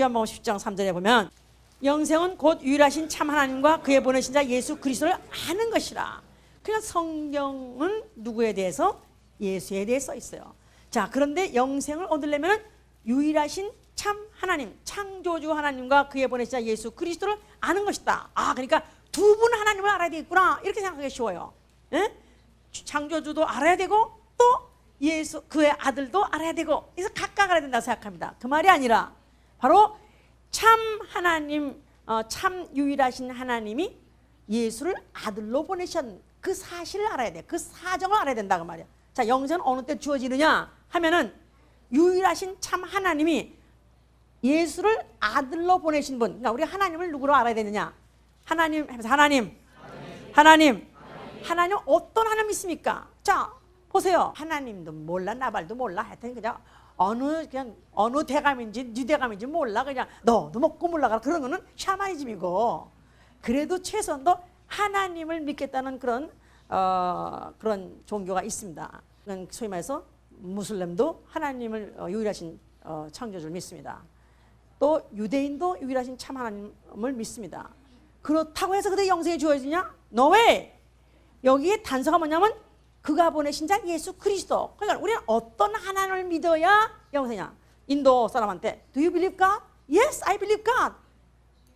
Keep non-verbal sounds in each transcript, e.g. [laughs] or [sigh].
요한복음 10장 3절에 보면 영생은 곧 유일하신 참 하나님과 그의 보내신 자 예수 그리스도를 아는 것이라. 그냥 성경은 누구에 대해서 예수에 대해 써 있어요. 자, 그런데 영생을 얻으려면 유일하신 참 하나님, 창조주 하나님과 그의 보내신 자 예수 그리스도를 아는 것이다. 아, 그러니까 두 분 하나님을 알아야 되겠구나. 이렇게 생각하기 쉬워요. 예? 창조주도 알아야 되고 또 예수 그의 아들도 알아야 되고 그래서 각각 알아야 된다 생각합니다. 그 말이 아니라 바로 참 하나님, 어, 참 유일하신 하나님이 예수를 아들로 보내신 그 사실을 알아야 돼. 그 사정을 알아야 된다 그 말이야. 자, 영생은 어느 때 주어지느냐 하면은 유일하신 참 하나님이 예수를 아들로 보내신 분. 그러니까 우리 하나님을 누구로 알아야 되느냐? 하나님, 하면서 하나님, 하나님, 하나님 어떤 하나님 있습니까? 자, 보세요. 하나님도 몰라, 나발도 몰라. 하여튼 그냥 어느 그냥 어느 대감인지 네 대감인지 몰라. 그냥 너도 먹고 몰라가 그런 거는 샤머니즘이고. 그래도 최소한도 하나님을 믿겠다는 그런 어, 그런 종교가 있습니다. 소위 말해서 무슬림도 하나님을 어, 유일하신 어, 창조주를 믿습니다. 또 유대인도 유일하신 참 하나님을 믿습니다. 그렇다고 해서 그들의 영생이 주어지냐? Way. 여기에 단서가 뭐냐면 그가 보내신 자 예수 그리스도. 그러니까 우리는 어떤 하나님을 믿어야 영생이냐? 인도 사람한테 Do you believe God? Yes, I believe God.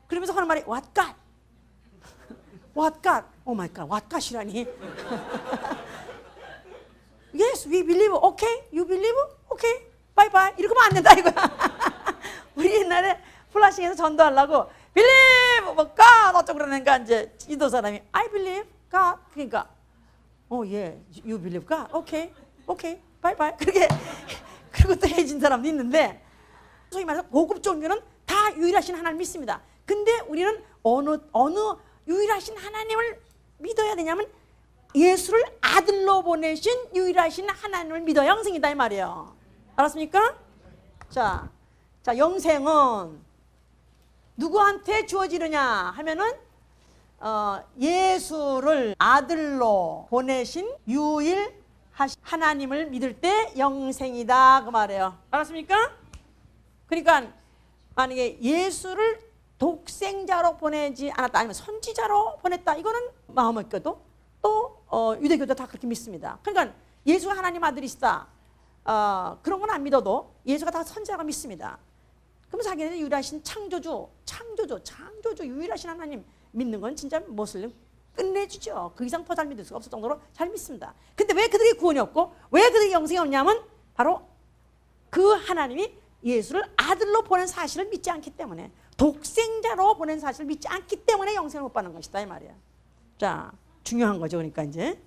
그러면서 하는 말이 What God? What God? Oh my God, What God이라니? yes, we believe. Okay, you believe? Okay, bye bye. 이러면 안 된다 이거야. 우리 옛날에 플라싱에서 전도하려고 believe 뭐 God 어쩌고 그러니까 이제 인도 사람이 I believe God 그러니까 어 예, you believe God. Okay, bye bye. 그렇게 [laughs] 그리고 또 해진 사람도 있는데 소위 말해서 고급 종교는 다 유일하신 하나님 믿습니다. 근데 우리는 어느 어느 유일하신 하나님을 믿어야 되냐면 예수를 아들로 보내신 유일하신 하나님을 믿어야 영생이다 이 말이에요. 알았습니까? 자, 자 영생은 누구한테 주어지느냐 하면은 어, 예수를 아들로 보내신 유일 하나님을 믿을 때 영생이다 그 말이에요. 알았습니까? 그러니까 만약에 예수를 독생자로 보내지 않았다 아니면 선지자로 보냈다 이거는 마음을 껴도 또 어, 유대교도 다 그렇게 믿습니다. 그러니까 예수가 하나님 아들이시다 어, 그런 건 안 믿어도 예수가 다 선지자가 믿습니다. 그럼 자기네는 유일하신 창조주, 창조주, 창조주 유일하신 하나님 믿는 건 진짜 모슬림 끝내주죠. 그 이상 더잘 믿을 수가 없을 정도로 잘 믿습니다. 근데 왜 그들이 구원이 없고 왜 그들이 영생이 없냐면 바로 그 하나님이 예수를 아들로 보낸 사실을 믿지 않기 때문에 독생자로 보낸 사실을 믿지 않기 때문에 영생을 못 받는 것이다 이 말이야. 자 중요한 거죠. 그러니까 이제